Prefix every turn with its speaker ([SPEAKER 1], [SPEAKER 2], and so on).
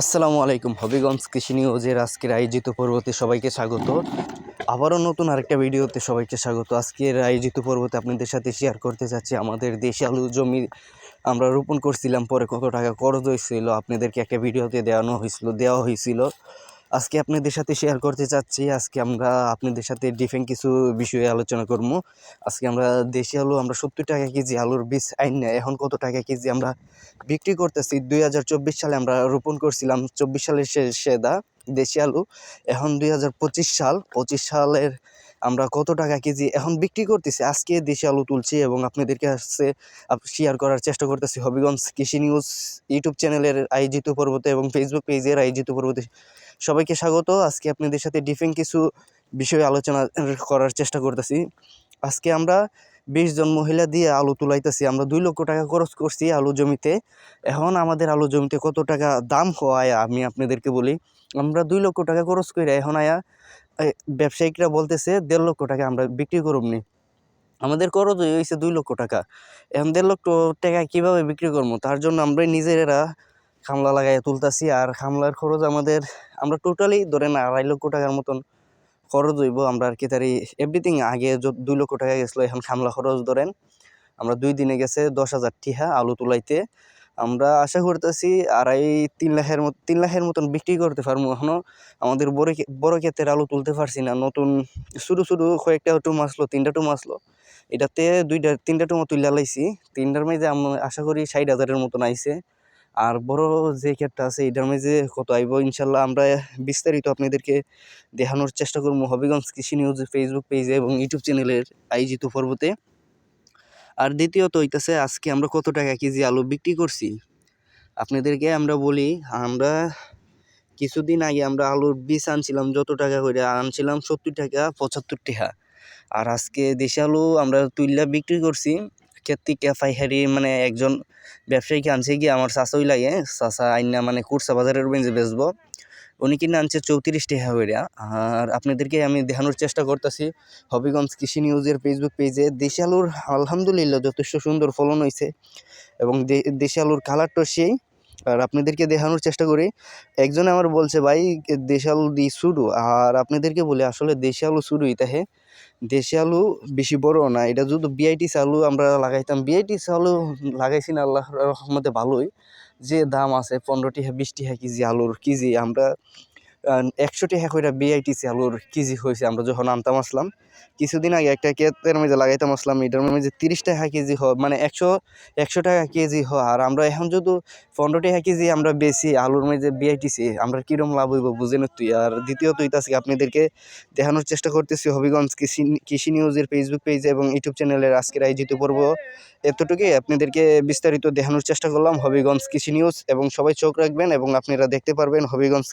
[SPEAKER 1] আসসালামু আলাইকুম, হবিগঞ্জ কৃষি নিউজের আজকের আয়োজিত পর্বতে সবাইকে স্বাগত। আবারও নতুন আরেকটা ভিডিওতে সবাইকে স্বাগত। আজকের আয়োজিত পর্বতে আপনাদের সাথে শেয়ার করতে চাচ্ছি আমাদের দেশি আলু জমি। আমরা রোপণ করছিলাম, পরে কত টাকা খরচ হয়েছিল, আপনাদেরকে একটা ভিডিওতে দেওয়ানো হয়েছিল, দেওয়া হয়েছিল। আজকে আপনাদের সাথে শেয়ার করতে চাচ্ছি, আজকে আমরা আপনাদের সাথে ডিফেন্ট কিছু বিষয়ে আলোচনা করব। আজকে আমরা দেশি আলু, আমরা সত্তর টাকা কেজি আলুর বীজ আইন এখন কত টাকা কেজি আমরা বিক্রি করতেছি? দুই হাজার চব্বিশ সালে আমরা রোপণ করছিলাম চব্বিশ সালের শেষ দা দেশি আলু। এখন দুই হাজার পঁচিশ সাল, পঁচিশ সালের আমরা কত টাকা কেজি এখন বিক্রি করতেছি? আজকে দেশি আলু তুলছি এবং আপনাদেরকে কাছে শেয়ার করার চেষ্টা করতেছি। হবিগঞ্জ কৃষি নিউজ ইউটিউব চ্যানেলের আয়োজিত পর্বতে এবং ফেসবুক পেজের আয়োজিত পর্বতে সবাইকে স্বাগত। আজকে আপনাদের সাথে ডিফেন্ট কিছু বিষয়ে আলোচনা করার চেষ্টা করতেছি। আজকে আমরা বিশ জন মহিলা দিয়ে আলু তুলাইতেছি। আমরা দুই লক্ষ টাকা খরচ করছি আলু জমিতে। এখন আমাদের আলু জমিতে কত টাকা দাম হওয়ায় আমি আপনাদেরকে বলি। আমরা দুই লক্ষ টাকা খরচ করে এখন আয়া ব্যবসায়িকরা বলতেছে, দেড় লক্ষ টাকা আমরা বিক্রি করবনি আমাদের খরচ হয়েছে দুই লক্ষ টাকা। এখন দেড় লক্ষ টাকা কীভাবে বিক্রি করব? তার জন্য আমরা নিজেরা খামলা লাগাই তুলতাছি, আর খামলার খরচ আমাদের, আমরা টোটালি ধরেন আড়াই লক্ষ টাকার মতন খরচ হইব। আমরা আর কি তার এভরিথিং আগে দুই লক্ষ টাকা গেছিল, এখন খামলা খরচ ধরেন, আমরা দুই দিনে গেছে দশ হাজার টিহা আলু তুলাইতে। আমরা আশা করতেছি আড়াই তিন লাখের মতো তিন লাখের মতন বিক্রি করতে পারব। এখনও আমাদের বড় বড় ক্ষেতের আলু তুলতে পারছি না। নতুন শুরু শুরু কয়েকটা টুম আসলো, তিনটা টুম আসলো। এটাতে দুইটা, তিনটা টুমো তুলে লাইছি। তিনটার মাঝে আমরা আশা করি ষাট হাজারের মতন আইছে। আর বড় যে ক্ষেতটা আছে, এটার মাঝে কত আইব ইনশাল্লাহ আমরা বিস্তারিত আপনাদেরকে দেখানোর চেষ্টা করব। হবিগঞ্জ কৃষি নিউজ ফেসবুক পেজে এবং ইউটিউব চ্যানেলের আয়োজিত পর্বতে। আর দ্বিতীয়ত হইতেছে, আজকে আমরা কত টাকা কেজি আলু বিক্রি করছি? আপনাদেরকে আমরা বলি, আমরা কিছুদিন আগে আমরা আলুর বীজ আনছিলাম, যত টাকা করে আনছিলাম সত্তর টাকা, পঁচাত্তর টাকা। আর আজকে দেশি আলু আমরা তুইলা বিক্রি করছি ক্ষেত্রিকা পাইকারি মানে একজন ব্যবসায়ীকে আনছে গিয়ে, আমার চাচাই লাগে, চাচা আইনা মানে কুরসা বাজারের বেঞ্চে বেচবো। উনি কিনে আনছে চৌত্রিশ টাকা করে আর আপনাদেরকে আমি দেখানোর চেষ্টা করতেছি হবিগঞ্জ কৃষি নিউজের ফেসবুক পেজে দেশি আলুর আলহামদুলিল্লাহ যথেষ্ট সুন্দর ফলন হয়েছে এবং দেশি আলুর কালারটা সেই। আর আপনাদেরকে দেখানোর চেষ্টা করি। একজনে আমার বলছে, ভাই দেশি আলু দি শুরু। আর আপনাদেরকে বলি, আসলে দেশি আলু শুরুই তাহে দেশি আলু বেশি বড় না। এটা যদি বিআইটিস আলু আমরা লাগাইতাম। বিআইটিস আলু লাগাইছি না আল্লাহ রহমতে ভালোই। যে দাম আছে পনেরো টাকা বিশ টাকা কেজি আলুর কেজি আমরা একশো টাকা করে বিআইটিসি আলুর কেজি হয়েছে, আমরা যখন আনতাম আসলাম, কিছুদিন আগে একটা কেতের মধ্যে লাগাইতাম আসলাম, এটার মধ্যে তিরিশ টাকা কেজি হয় মানে একশো একশো টাকা কেজি হয় আর আমরা এখন যদি পনেরো টাকা কেজি আমরা বেশি আলুর মধ্যে বিআইটিসি আমরা কিরম লাভ হইব বুঝেন তুই? আর দ্বিতীয়ত হইতাছে আপনাদেরকে দেখানোর চেষ্টা করতেছি হবিগঞ্জ কৃষি কৃষি নিউজের ফেসবুক পেজ এবং ইউটিউব চ্যানেলের আজকের আয়োজিত পর্ব। এতটুকুই আপনাদেরকে বিস্তারিত দেখানোর চেষ্টা করলাম হবিগঞ্জ কৃষি নিউজ, এবং সবাই চোখ রাখবেন এবং আপনারা দেখতে পারবেন হবিগঞ্জ